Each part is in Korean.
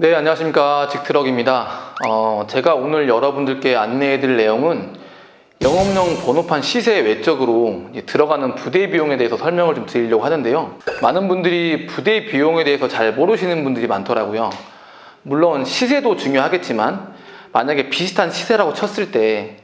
네, 안녕하십니까. 직트럭입니다. 어, 제가 오늘 여러분들께 안내해 드릴 내용은 영업용 번호판 시세 외적으로 들어가는 부대 비용에 대해서 설명을 좀 드리려고 하는데요. 많은 분들이 부대 비용에 대해서 잘 모르시는 분들이 많더라고요. 물론 시세도 중요하겠지만 만약에 비슷한 시세라고 쳤을 때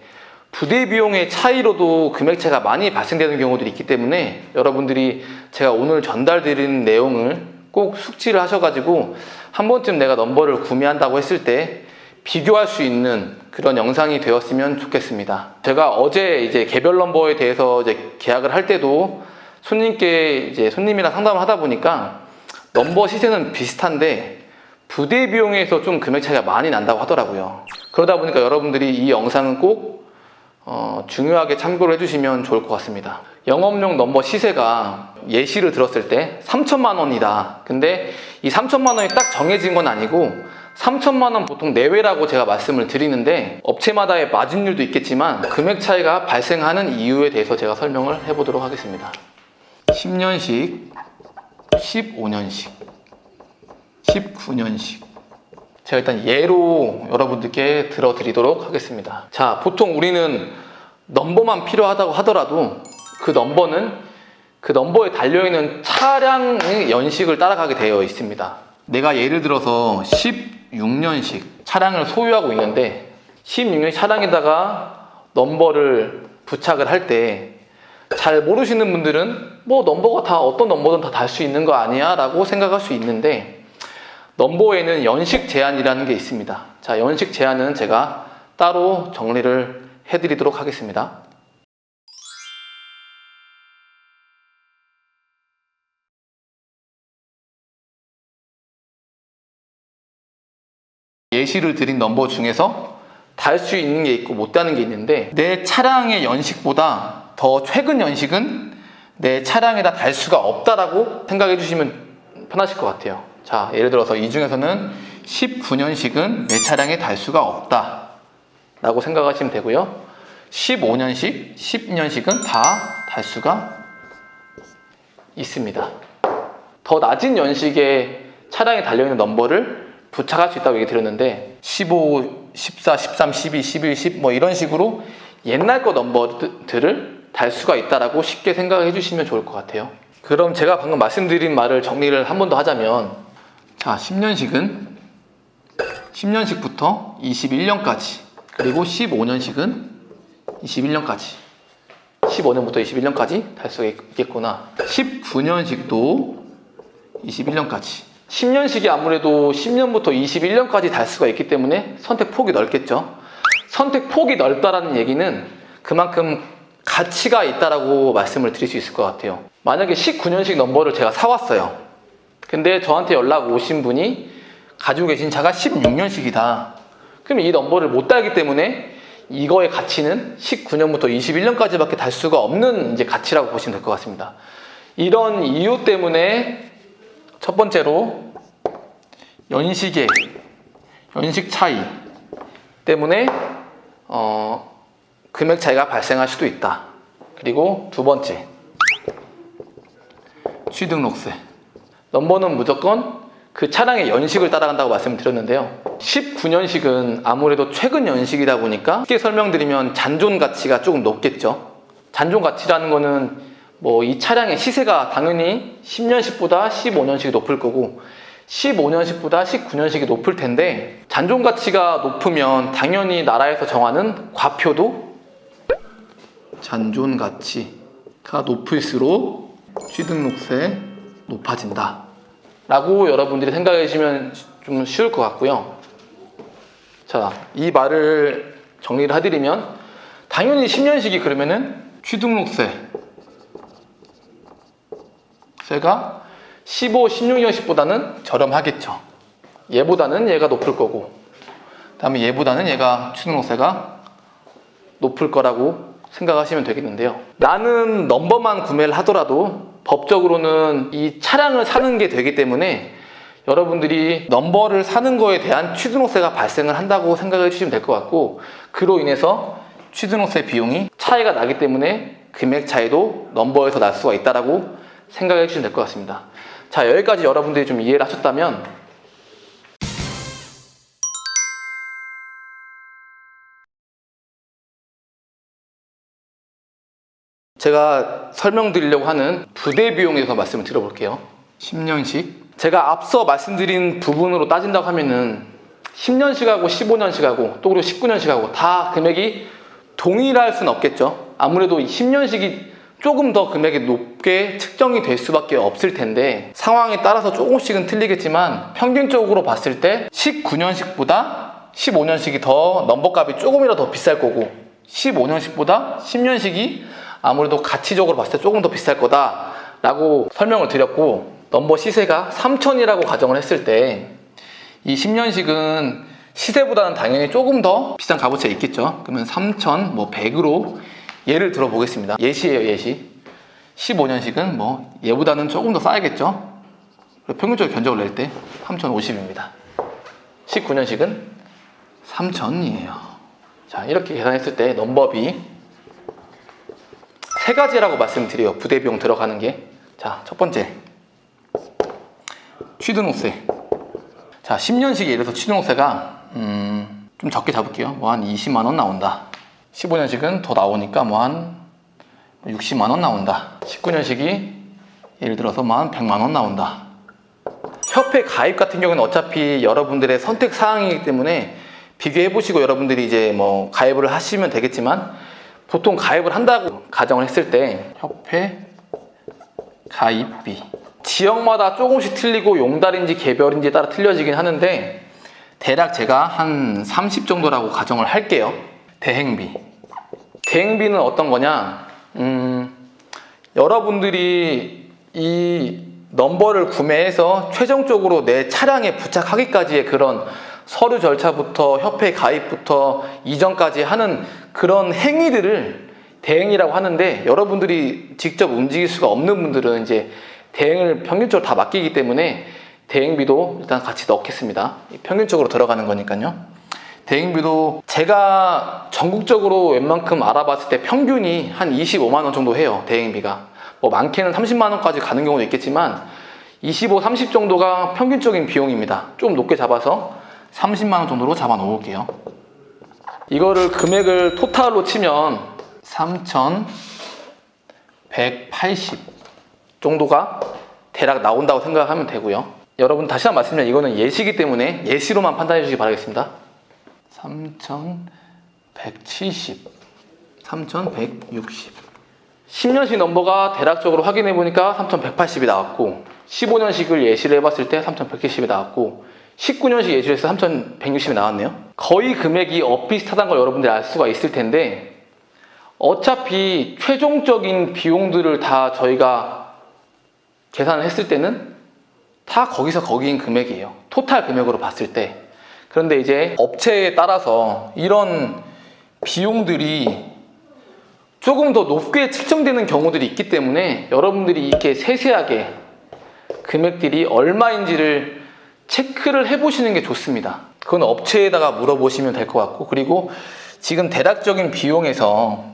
부대 비용의 차이로도 금액 차이가 많이 발생되는 경우들이 있기 때문에 여러분들이 제가 오늘 전달드리는 내용을 꼭 숙지를 하셔가지고 한 번쯤 내가 넘버를 구매한다고 했을 때 비교할 수 있는 그런 영상이 되었으면 좋겠습니다. 제가 어제 이제 개별 넘버에 대해서 이제 계약을 할 때도 손님께 이제 손님이랑 상담을 하다 보니까 넘버 시세는 비슷한데 부대 비용에서 좀 금액 차이가 많이 난다고 하더라고요. 그러다 보니까 여러분들이 이 영상은 꼭 어, 중요하게 참고를 해주시면 좋을 것 같습니다. 영업용 넘버 시세가 예시를 들었을 때 3천만 원이다. 근데 이 3천만 원이 딱 정해진 건 아니고 3천만 원 보통 내외라고 제가 말씀을 드리는데 업체마다의 마진율도 있겠지만 금액 차이가 발생하는 이유에 대해서 제가 설명을 해보도록 하겠습니다. 10년식, 15년식, 19년식. 제가 일단 예로 여러분들께 들어드리도록 하겠습니다. 자, 보통 우리는 넘버만 필요하다고 하더라도 그 넘버는 그 넘버에 달려있는 차량의 연식을 따라가게 되어 있습니다. 내가 예를 들어서 16년식 차량을 소유하고 있는데 16년 차량에다가 넘버를 부착을 할 때 잘 모르시는 분들은 뭐 넘버가 다 어떤 넘버든 다 달 수 있는 거 아니야? 라고 생각할 수 있는데 넘버에는 연식 제한이라는 게 있습니다. 자, 연식 제한은 제가 따로 정리를 해드리도록 하겠습니다. 예시를 드린 넘버 중에서 달 수 있는 게 있고 못 다는 게 있는데 내 차량의 연식보다 더 최근 연식은 내 차량에다 달 수가 없다라고 생각해 주시면 편하실 것 같아요. 자, 예를 들어서 이 중에서는 19년식은 내 차량에 달 수가 없다. 라고 생각하시면 되고요. 15년식, 10년식은 다 달 수가 있습니다. 더 낮은 연식의 차량에 달려있는 넘버를 부착할 수 있다고 얘기 드렸는데 15, 14, 13, 12, 11, 10 뭐 이런 식으로 옛날 거 넘버들을 달 수가 있다라고 쉽게 생각해 주시면 좋을 것 같아요. 그럼 제가 방금 말씀드린 말을 정리를 한 번 더 하자면 자, 10년식은 10년식부터 21년까지 그리고 15년식은 21년까지. 15년부터 21년까지 달 수가 있겠구나. 19년식도 21년까지. 10년식이 아무래도 10년부터 21년까지 달 수가 있기 때문에 선택 폭이 넓겠죠. 선택 폭이 넓다라는 얘기는 그만큼 가치가 있다라고 말씀을 드릴 수 있을 것 같아요. 만약에 19년식 넘버를 제가 사왔어요 근데 저한테 연락 오신 분이 가지고 계신 차가 16년식이다. 그럼 이 넘버를 못 달기 때문에 이거의 가치는 19년부터 21년까지밖에 달 수가 없는 이제 가치라고 보시면 될 것 같습니다. 이런 이유 때문에 첫 번째로 연식의 연식 차이 때문에 어, 금액 차이가 발생할 수도 있다. 그리고 두 번째 취등록세 넘버는 무조건 그 차량의 연식을 따라간다고 말씀을 드렸는데요. 19년식은 아무래도 최근 연식이다 보니까 쉽게 설명드리면 잔존 가치가 조금 높겠죠. 잔존 가치라는 거는 뭐 이 차량의 시세가 당연히 10년식보다 15년식이 높을 거고 15년식보다 19년식이 높을 텐데 잔존 가치가 높으면 당연히 나라에서 정하는 과표도 잔존 가치가 높을수록 취등록세 높아진다. 라고 여러분들이 생각해 주시면 좀 쉬울 것 같고요. 자, 이 말을 정리를 해드리면 당연히 10년식이 그러면은 취등록세 세가 15, 16년식보다는 저렴하겠죠. 얘보다는 얘가 높을 거고 그다음에 얘보다는 얘가 취등록세가 높을 거라고 생각하시면 되겠는데요. 나는 넘버만 구매를 하더라도 법적으로는 이 차량을 사는 게 되기 때문에 여러분들이 넘버를 사는 거에 대한 취등록세가 발생을 한다고 생각해 주시면 될 것 같고 그로 인해서 취등록세 비용이 차이가 나기 때문에 금액 차이도 넘버에서 날 수가 있다라고 생각해 주시면 될 것 같습니다. 자 여기까지 여러분들이 좀 이해를 하셨다면 제가 설명드리려고 하는 부대 비용에 대해서 말씀을 드려볼게요. 10년씩. 제가 앞서 말씀드린 부분으로 따진다고 하면은 10년씩하고 15년씩하고 또 그리고 19년씩하고 다 금액이 동일할 수는 없겠죠. 아무래도 10년씩이 조금 더 금액이 높게 측정이 될 수밖에 없을 텐데 상황에 따라서 조금씩은 틀리겠지만 평균적으로 봤을 때 19년씩보다 15년씩이 더 넘버값이 조금이라도 더 비쌀 거고 15년씩보다 10년씩이 아무래도 가치적으로 봤을 때 조금 더 비쌀 거다라고 설명을 드렸고 넘버 시세가 3천이라고 가정을 했을 때 이 10년씩은 시세보다는 당연히 조금 더 비싼 값어치가 있겠죠. 그러면 3천 뭐 100으로 예를 들어 보겠습니다. 예시예요, 예시. 15년씩은 뭐 얘보다는 조금 더 싸야겠죠. 평균적으로 견적을 낼 때 3,050입니다. 19년씩은 3,000이에요. 자, 이렇게 계산했을 때 넘버비 세 가지라고 말씀드려요. 부대 비용 들어가는 게. 자, 첫 번째. 취등록세. 자, 10년씩 예를 들어서 취등록세가 음, 좀 적게 잡을게요. 뭐 한 20만 원 나온다. 15년씩은 더 나오니까 뭐 한 60만 원 나온다. 19년씩이 예를 들어서 뭐 한 100만 원 나온다. 협회 가입 같은 경우는 어차피 여러분들의 선택 사항이기 때문에 비교해 보시고 여러분들이 이제 뭐 가입을 하시면 되겠지만 보통 가입을 한다고 가정을 했을 때 협회 가입비 지역마다 조금씩 틀리고 용달인지 개별인지에 따라 틀려지긴 하는데 대략 제가 한 30 정도라고 가정을 할게요. 대행비. 대행비는 어떤 거냐? 음, 여러분들이 이 넘버를 구매해서 최종적으로 내 차량에 부착하기까지의 그런 서류 절차부터 협회 가입부터 이전까지 하는 그런 행위들을 대행이라고 하는데 여러분들이 직접 움직일 수가 없는 분들은 이제 대행을 평균적으로 다 맡기기 때문에 대행비도 일단 같이 넣겠습니다. 평균적으로 들어가는 거니까요. 대행비도 제가 전국적으로 웬만큼 알아봤을 때 평균이 한 25만 원 정도 해요. 대행비가. 뭐 많게는 30만 원까지 가는 경우도 있겠지만 25, 30 정도가 평균적인 비용입니다. 좀 높게 잡아서 30만 원 정도로 잡아 놓을게요. 이거를 금액을 토탈로 치면 3,180 정도가 대략 나온다고 생각하면 되고요. 여러분 다시 한번 말씀드리면 이거는 예시기 때문에 예시로만 판단해 주시기 바라겠습니다. 3,170, 3,160. 10년씩 넘버가 대략적으로 확인해 보니까 3,180이 나왔고 15년씩을 예시를 해봤을 때 3,170이 나왔고 19년씩 예시를 해서 3,160이 나왔네요. 거의 금액이 엇비슷하다는 걸 여러분들이 알 수가 있을 텐데 어차피 최종적인 비용들을 다 저희가 계산을 했을 때는 다 거기서 거기인 금액이에요. 토탈 금액으로 봤을 때. 그런데 이제 업체에 따라서 이런 비용들이 조금 더 높게 측정되는 경우들이 있기 때문에 여러분들이 이렇게 세세하게 금액들이 얼마인지를 체크를 해보시는 게 좋습니다. 그건 업체에다가 물어보시면 될 것 같고 그리고 지금 대략적인 비용에서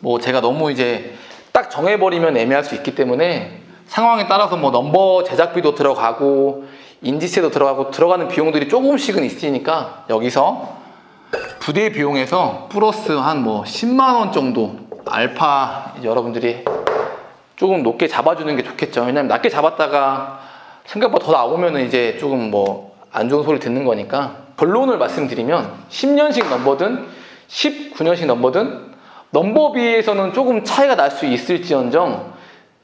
뭐 제가 너무 이제 딱 정해버리면 애매할 수 있기 때문에 상황에 따라서 뭐 넘버 제작비도 들어가고 인지세도 들어가고 들어가는 비용들이 조금씩은 있으니까 여기서 부대 비용에서 플러스 한 뭐 10만 원 정도 알파 여러분들이 조금 높게 잡아주는 게 좋겠죠. 왜냐면 낮게 잡았다가 생각보다 더 나오면은 이제 조금 뭐 안 좋은 소리 듣는 거니까 결론을 말씀드리면 10년씩 넘버든 19년씩 넘버든 넘버비에서는 조금 차이가 날 수 있을지언정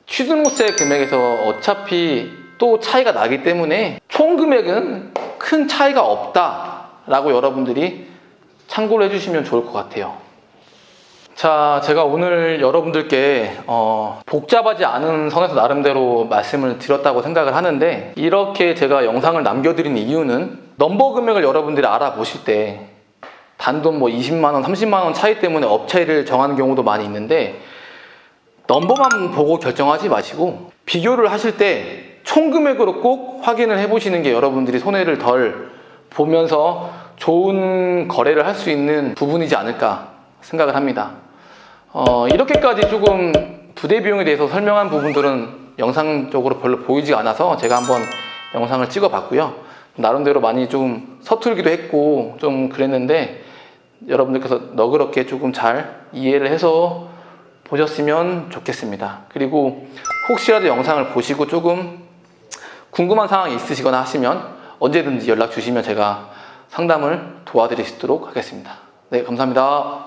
취등록세 금액에서 어차피 또 차이가 나기 때문에 총 금액은 큰 차이가 없다라고 여러분들이 참고를 해주시면 좋을 것 같아요. 자, 제가 오늘 여러분들께 어, 복잡하지 않은 선에서 나름대로 말씀을 드렸다고 생각을 하는데 이렇게 제가 영상을 남겨드린 이유는 넘버 금액을 여러분들이 알아보실 때 단돈 뭐 20만 원, 30만 원 차이 때문에 업체를 정하는 경우도 많이 있는데 넘버만 보고 결정하지 마시고 비교를 하실 때 총 금액으로 꼭 확인을 해보시는 게 여러분들이 손해를 덜 보면서 좋은 거래를 할 수 있는 부분이지 않을까 생각을 합니다. 어, 이렇게까지 조금 부대 비용에 대해서 설명한 부분들은 영상적으로 별로 보이지 않아서 제가 한번 영상을 찍어 봤고요. 나름대로 많이 좀 서툴기도 했고 좀 그랬는데 여러분들께서 너그럽게 조금 잘 이해를 해서 보셨으면 좋겠습니다. 그리고 혹시라도 영상을 보시고 조금 궁금한 사항이 있으시거나 하시면 언제든지 연락 주시면 제가 상담을 도와드릴 수 있도록 하겠습니다. 네, 감사합니다.